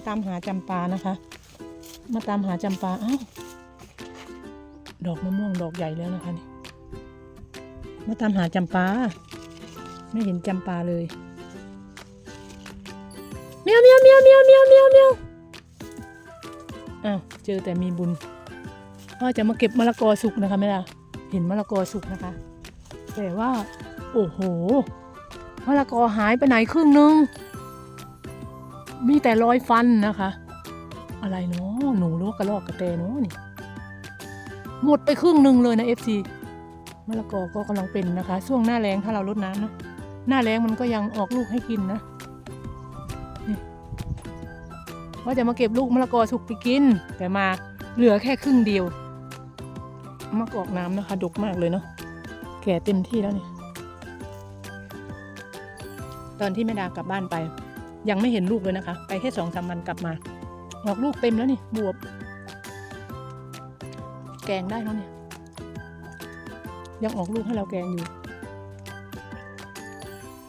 าตามหาจำปานะคะ มาตามหาจำปาเอ้าดอกมะม่วงดอกใหญ่แล้วนะคะนี่มาตามหาจำปาไม่เห็นจำปาเลยเมียวเมียวเมียวเมียวเมียวเมียวเมียวอ้าวเจอแต่มีบุญว่าจะมาเก็บมะละกอสุกนะคะแม่ล่ะเห็นมะละกอสุกนะคะ แต่ว่า โอ้โหมะละกอหายไปไหนครึ่งนึง มีแต่รอยฟันนะคะ อะไรเนาะหนูหรือว่ากระรอกกระแตเนาะนี่ หมดไปครึ่งหนึ่งเลยนะเอฟซีมะละกอก็กำลังเป็นนะคะ ช่วงหน้าแรงถ้าเราลดน้ำนะหน้าแรงมันก็ยังออกลูกให้กินนะนี่ว่าจะมาเก็บลูกมะละกอสุกไปกิน แต่มาเหลือแค่ครึ่งเดียวมะกอกน้ำนะคะดกมากเลยเนาะแก่เต็มที่แล้วนี่ตอนที่แม่ดากลับบ้านไป ยังไม่เห็นลูกเลยนะคะ ไปแค่สองสามวันกลับมา ออกลูกเต็มแล้วนี่บวบ แกงได้แล้วเนี่ย ยังออกลูกให้เราแกงอยู่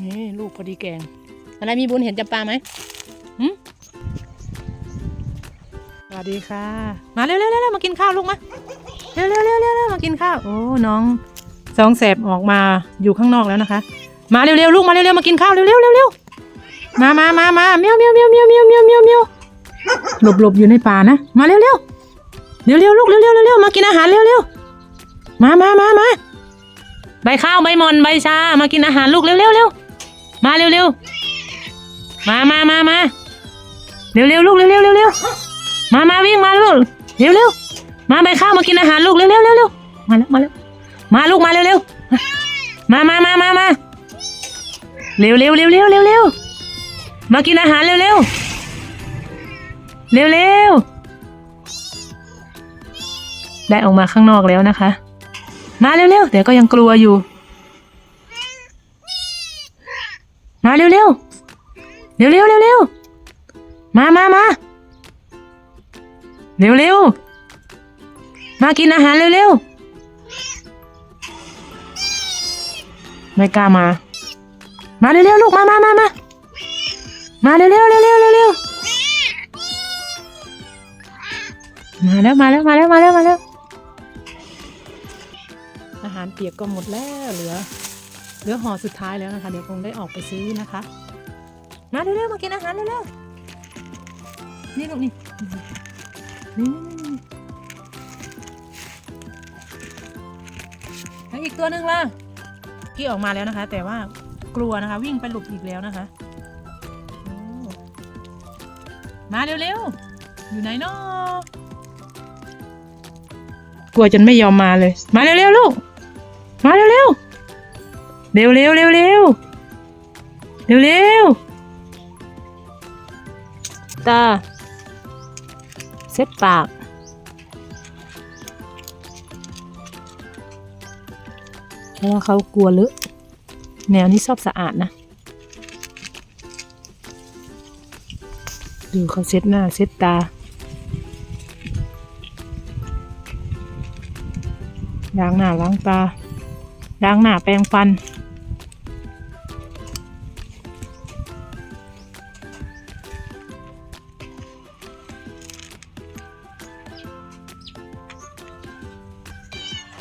นี่ลูกพอดีแกง อะไรมีบุญเห็นจำปาไหมหึสวัสดีค่ะ มาเร็วๆเร็วๆมากินข้าวลูกมาเร็วๆเร็วๆเร็วๆมากินข้าว โอ้ น้องสองแสบออกมาอยู่ข้างนอกแล้วนะคะ มาเร็วๆลูกมาเร็วๆมากินข้าวเร็วๆเร็วๆ มามามามาเมียวเมียวเมียวเมียวเมียวเมียวเมียวเมียวหลบหลบอยู่ในป่านะ มาเร็วๆเร็วเร็วลูกเร็วๆเร็วมากินอาหารเร็วๆมามามามาใบข้าวใบมอนใบชา มากินอาหารลูกเร็วๆเร็วมาเร็วๆมามามามาเร็วๆลูกเร็วๆเร็วๆมามาวิ่งมาลูกเร็วๆมาใบข้าวมากินอาหารลูกเร็วๆเร็วๆมาแล้วมาแล้วมาลูกมาเร็วๆมามามามามาเร็วๆเร็วๆเร็วเร็ว มากินอาหารเร็วๆ เร็วๆ ได้ออกมาข้างนอกแล้วนะคะ มาเร็วๆแต่ก็ยังกลัวอยู่ มาเร็วๆ เร็วๆ เร็วๆเร็วๆมามามาเร็วเร็วๆ มากินอาหารเร็วๆ ไม่กล้ามา มาเร็วๆ ลูก มามามามา มาเร็วๆเร็วเร็วเร็วมาแล้วมาแล้วมาแล้วมาแล้วมาแล้วอาหารเปียกก็หมดแล้วเหลือเหลือห่อสุดท้ายแล้วนะคะ เดี๋ยวคงได้ออกไปซื้อนะคะ มาเร็วๆมากินอาหารเร็วๆนี่ลูกนี่นี่นี่แล้วอีกตัวหนึ่งล่ะที่ออกมาแล้วนะคะ แต่ว่ากลัวนะคะ วิ่งไปหลบอีกแล้วนะคะ มาเร็วๆ อยู่ไหนเนาะกลัวจนไม่ยอมมาเลย มาเร็วๆลูก มาเร็วๆ เร็วเร็วเร็วเร็วเร็วเร็วตาเซ็ตปาก เพราะว่าเขากลัวเลอะแนวนี้ชอบสะอาดนะ ดูเขาเซ็ตหน้าเซ็ตตา ล้างหน้าล้างตา ล้างหน้าแปรงฟัน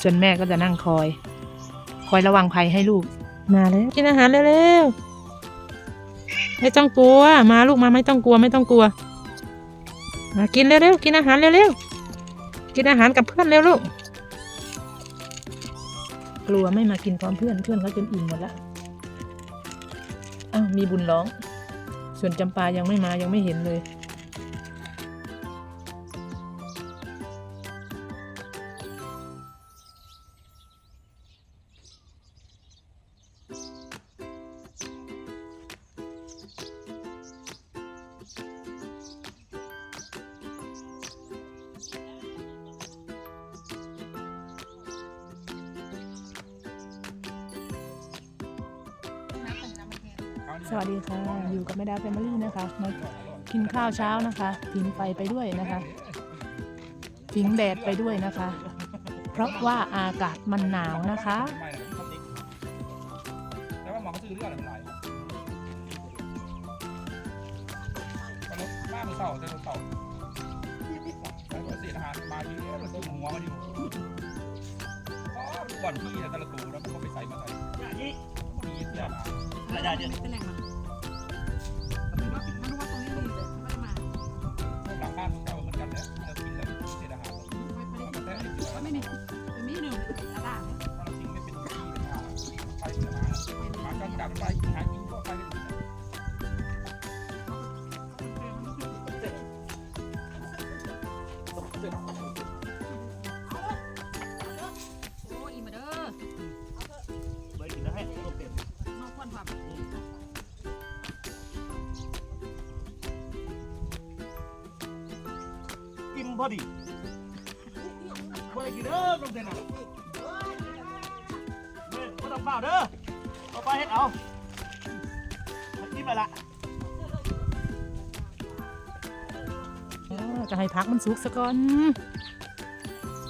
ส่วนแม่ก็จะนั่งคอย คอยระวังภัยให้ลูก มาแล้ว กินอาหารเร็วๆ ไม่ต้องกลัว มาลูกมาไม่ต้องกลัวไม่ต้องกลัว มากินเร็วๆกินอาหารเร็วๆกินอาหารกับเพื่อนเร็วลูกกลัวไม่มากินพร้อมเพื่อนเพื่อนเขาจนอิ่มหมดละอ้าวมีบุญร้อง ส่วนจำปายังไม่มายังไม่เห็นเลย สวัสดีค่ะ อยู่กับแม่ดาแฟมิลี่นะคะมากินข้าวเช้านะคะผิงไฟไปด้วยนะคะผิงแดดไปด้วยนะคะ เพราะว่าอากาศมันหนาวนะคะแต่ว่าหมอเขาซื้อเรื่องอะไรมันหลายรถบ้านมันเสาร์ไดโนเสาร์ไดโนเสาร์อาหารมาเยอะเราจุ่มหัวมันอยู่อ๋อก่อนที่แต่ละตัวแล้วมันก็ไปใส่มาใส่ อย่างนี้มันมีเสื้อมาระดับเดียวเป็นแหล่งมันมันรู้ว่าตรงนี้ดีแต่ไม่ได้มาหลังบ้านเจ้าเหมือนกันแหละเรากินแล้วเศษอาหารไม่ได้ไม่ได้ไม่มีหนึ่งตลาดถ้าเราทิ้งไม่เป็นที่เป็นทางไปเป็นอาหารมาจนจับไปหากินก็ไป กินพอดีเบอร์กินเด้อลงเด่นอะเฮ้ยไม่ต้องเปล่าเด้อเอาไปให้เอากินไปละจะให้พักมันสุกซะก่อน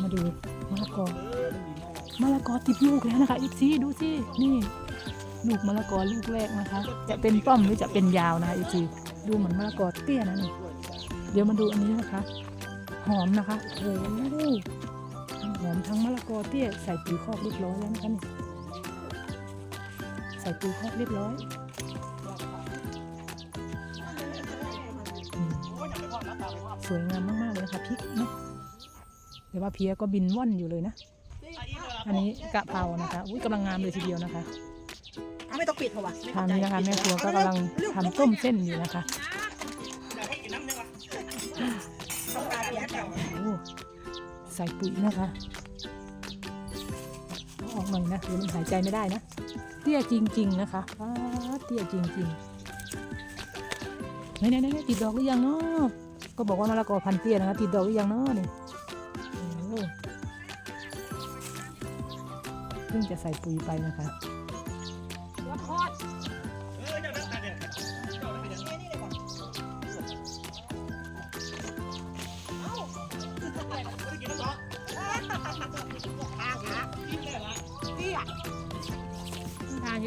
มาดูมะละกอมะละกอติดลูกแล้วนะคะอีกซีดูสินี่ลูกมะละกอลูกแรกนะคะ จะเป็นป้อมหรือจะเป็นยาวนะคะอีกซีดูเหมือนมะละกอเตี้ยนะนี่เดี๋ยวมาดูอันนี้นะคะ หอมนะคะโอ้โหทั้งหอมทั้งมะละกอเตี้ยใส่ปุ๋ยคอกเรียบร้อยแล้วนะคะนี่ใส่ปุ๋ยคอกเรียบร้อยอืมโอ้ยอย่าไปพอดรับตาไปว่าสวยงามมากๆเลยนะคะพริกเนาะแต่ว่าเพียก็บินว่อนอยู่เลยนะ อันนี้กะเพรานะคะอุ้ยกำลังงามเลยทีเดียวนะคะไม่ต้องปิดเหรอวะทางนี้นะคะแม่ครัวก็กำลังทำต้มเส้นอยู่นะคะ ส่ปุ๋ยนะคะออกหน่อยนะเดี๋ยวมันหายใจไม่ได้นะเตี้ยจริง ๆ นะคะเตี้ยจริงๆไหนๆๆติดดอกหรือยังเนาะก็บอกว่ามะละกอพันเตี้ยนะคะติดดอกหรือยังเนาะนี่เพิ่งจะใส่ปุ๋ยไปนะคะ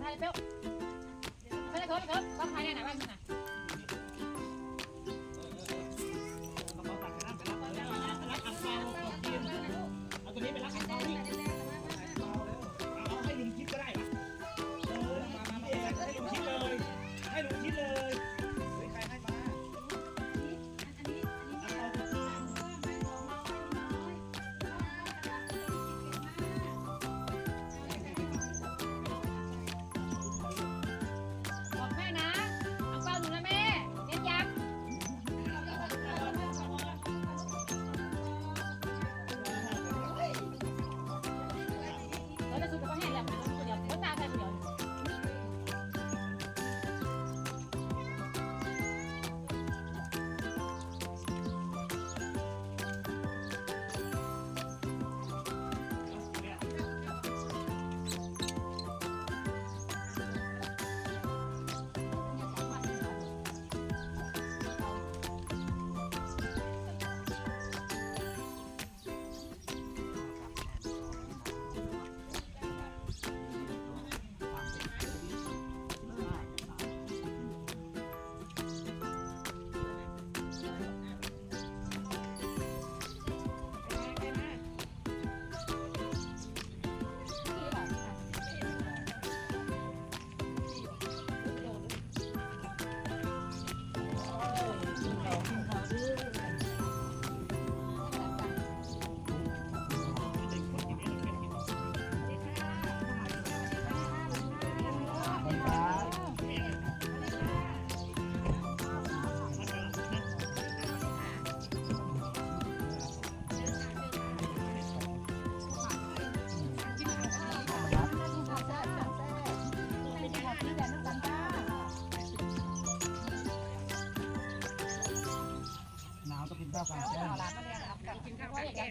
ไทยเปรี้ยวไม่ได้เคิร์ฟเคิร์ฟบางไทยเนี่ยไหนบ้างไหนเ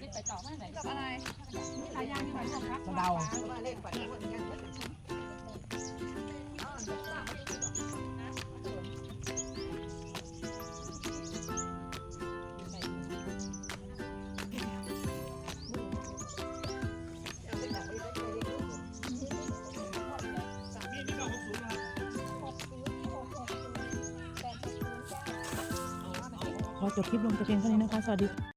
กจะไปต่อมาไหนกับอะไรสดาเล่นฝันว่าอย่างนั้นมีมีบอกหนย์นะครับขอจบคลิปลงแต่เพียงเท่านี้นะคะ สวัสดี